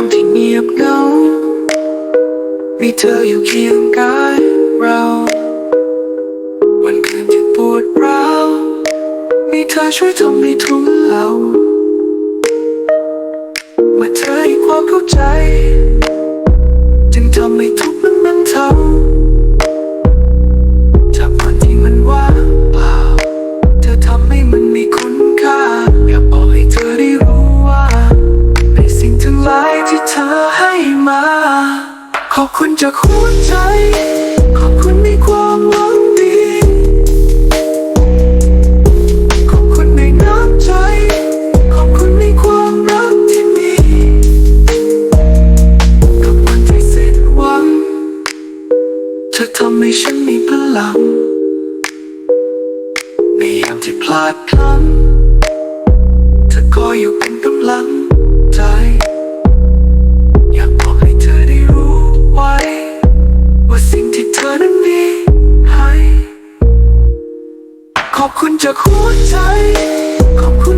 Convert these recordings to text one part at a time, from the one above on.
ยบเหงา มีเธออยู่เคียงกายเรา วันคืนที่ปวดร้าวมีเธอช่วยทำให้ทุกเราเมื่อเธอให้ความเข้าใจ ขอบคุณจากหัวใจ ขอบคุณในความหวังดี ขอบคุณในน้ำใจ ขอบคุณในความรักที่มีกับวันที่สิ้นหวัง เธอทำให้ฉันมีพลัง ในยามที่พลาดพลั้งเธอคอยอยู่เป็นกำ ใจขอบคุณ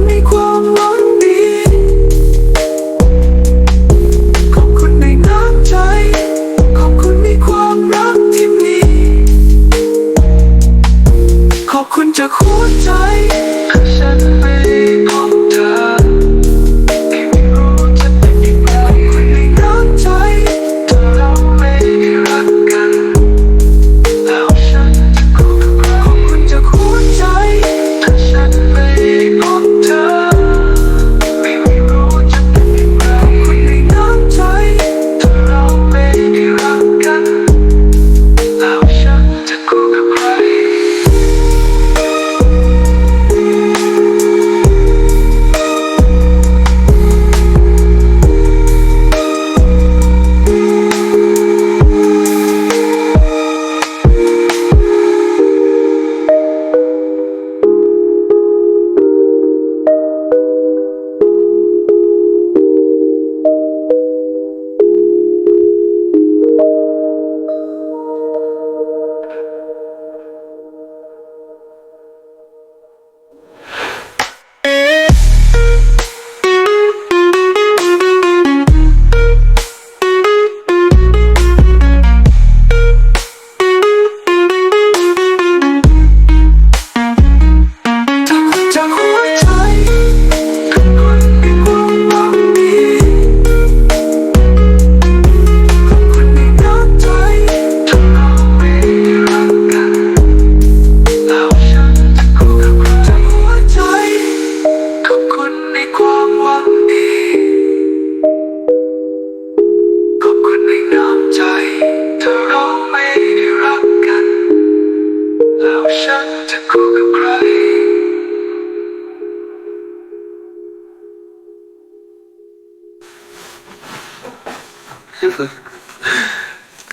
คู่กับใคร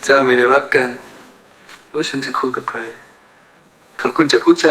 จะไม่ได้รักกันว่าฉันจะคู่กับใครขอบคุณจากผู้ใจ